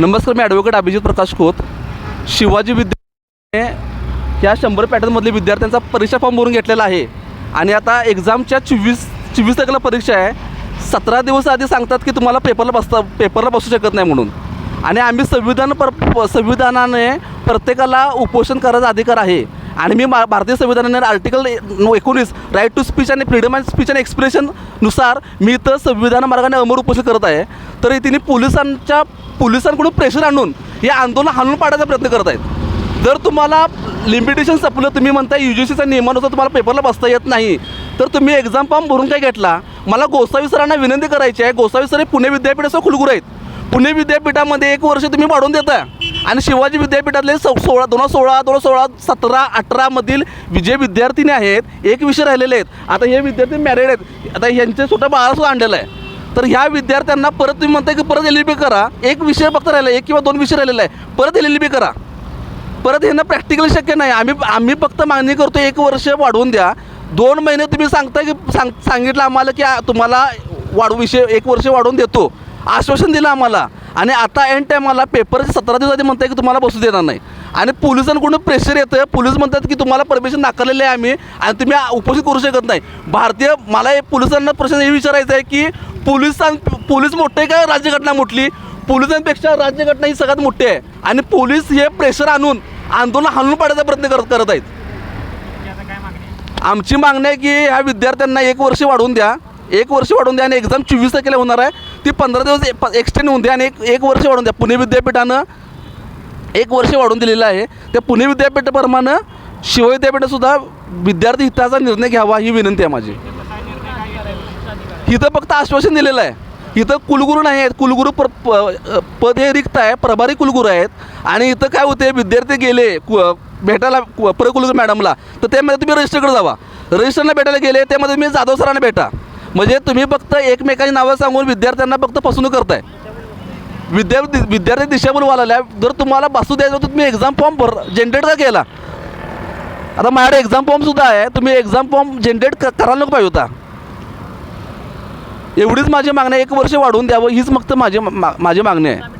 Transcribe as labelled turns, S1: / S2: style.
S1: नमस्कार मी ॲडव्होकेट अभिजित प्रकाश खोत. शिवाजी विद्या ह्या शंभर पॅटर्नमधले विद्यार्थ्यांचा परीक्षा फॉर्म भरून घेतलेला आहे. आणि आता एक्झामच्या चोवीस चोवीस तारखेला परीक्षा आहे. सतरा दिवस आधी सांगतात की तुम्हाला पेपरला बसता पेपरला बसू शकत नाही म्हणून. आणि आम्ही संविधान पर संविधानाने प्रत्येकाला उपोषण करायचा अधिकार आहे. आणि मी मा- भारतीय संविधानाने आर्टिकल एकोणीस राईट टू स्पीच आणि फ्रीडम अँड स्पीच अँड एक्सप्रेशननुसार मी इथं संविधान मार्गाने अमर उपोषण करत आहे. तरी तिने पोलिसांच्या पोलिसांकडून प्रेशर आणून हे आंदोलन हाणून पाडायचा प्रयत्न करत आहेत. जर तुम्हाला लिमिटेशन संपलं तुम्ही म्हणताय यू जी सीच्या नियमानुसार तुम्हाला पेपरला बसता येत नाही तर तुम्ही एक्झाम फॉर्म भरून काय घेतला? मला गोसावी सरांना विनंती करायची आहे. गोसावी सर हे पुणे विद्यापीठाचं कुलगुरू आहेत. पुणे विद्यापीठामध्ये एक वर्ष तुम्ही वाढवून देता. आणि शिवाजी विद्यापीठातले सो सोळा दोन हजार सोळा दोन हजार सोळा सतरा अठरामधील जे विद्यार्थिनी आहेत. एक विषय राहिलेले आहेत. आता हे विद्यार्थी मॅरिड आहेत. आता ह्यांचे सुद्धा बाळासुद्धा आणलेलं आहे. तर ह्या विद्यार्थ्यांना परत तुम्ही म्हणताय की परत एल एल बी करा. एक विषय फक्त राहिला एक किंवा दोन विषय राहिलेला आहे. परत एल एल बी करा. परत ह्यांना प्रॅक्टिकली शक्य नाही. आम्ही आम्ही फक्त मागणी करतो एक वर्ष वाढवून द्या. दोन महिने तुम्ही सांगताय की सांग सांगितलं आम्हाला की तुम्हाला वाढ विषय एक वर्ष वाढवून देतो. आश्वासन दिलं आम्हाला. आणि आता एंड टायमाला पेपरचे सतरा दिवस आधी म्हणताय की तुम्हाला बसू देणार नाही. आणि पोलिसांकडून प्रेशर येतं पोलीस म्हणतात की तुम्हाला परमिशन नाकारलेले आहे आम्ही आणि तुम्ही उपस्थित करू शकत नाही. भारतीय मला हे पोलिसांना प्रश्न हे विचारायचं आहे की पोलिसां पोलीस मोठे का राज्यघटना मोठली? पोलिसांपेक्षा राज्यघटना ही सगळ्यात मोठी आहे. आणि पोलीस हे प्रेशर आणून आंदोलन हाणून पाडायचा प्रयत्न करत करत आहेत. आमची मागणी आहे की ह्या विद्यार्थ्यांना एक वर्ष वाढवून द्या. एक वर्ष वाढवून द्या आणि एक्झाम चोवीस तारखेला होणार आहे. ती पंधरा दिवस एक्सटेंड होऊन द्या आणि एक एक वर्ष वाढवून द्या. पुणे विद्यापीठानं एक वर्ष वाढवून दिलेलं आहे. त्या पुणे विद्यापीठाप्रमाणे शिव विद्यापीठासुद्धा विद्यार्थी हिताचा निर्णय घ्यावा ही विनंती आहे माझी. इथं फक्त आश्वासन दिलेलं आहे. इथं कुलगुरू नाही आहेत. कुलगुरू पर प- पद हे रिक्त आहे. प्रभारी कुलगुरू आहेत. आणि इथं काय होते विद्यार्थी गेले कु भेटायला प्रकुलगुरू मॅडमला तर त्यामध्ये तुम्ही रजिस्टरकडे जावा. रजिस्टरला भेटायला गेले त्यामध्ये तुम्ही जाधव सरांना भेटा. म्हणजे तुम्ही फक्त एकमेकांची नावं सांगून विद्यार्थ्यांना फक्त फसवणूक करताय. विद्यार्थी विद्यार्थी दिशाभूल वाला जर तुम्हाला बसू द्यायचं होतं तुम्ही एक्झाम फॉर्म भर जनरेट का केला? आता माझ्याकडे एक्झाम फॉर्मसुद्धा आहे तुम्ही एक्झाम फॉर्म जनरेट क करायला नको पाहिजे होता. एवढीच माझी मागणी आहे एक वर्ष वाढवून द्यावं हीच फक्त माझी मा- माझी मागणी आहे.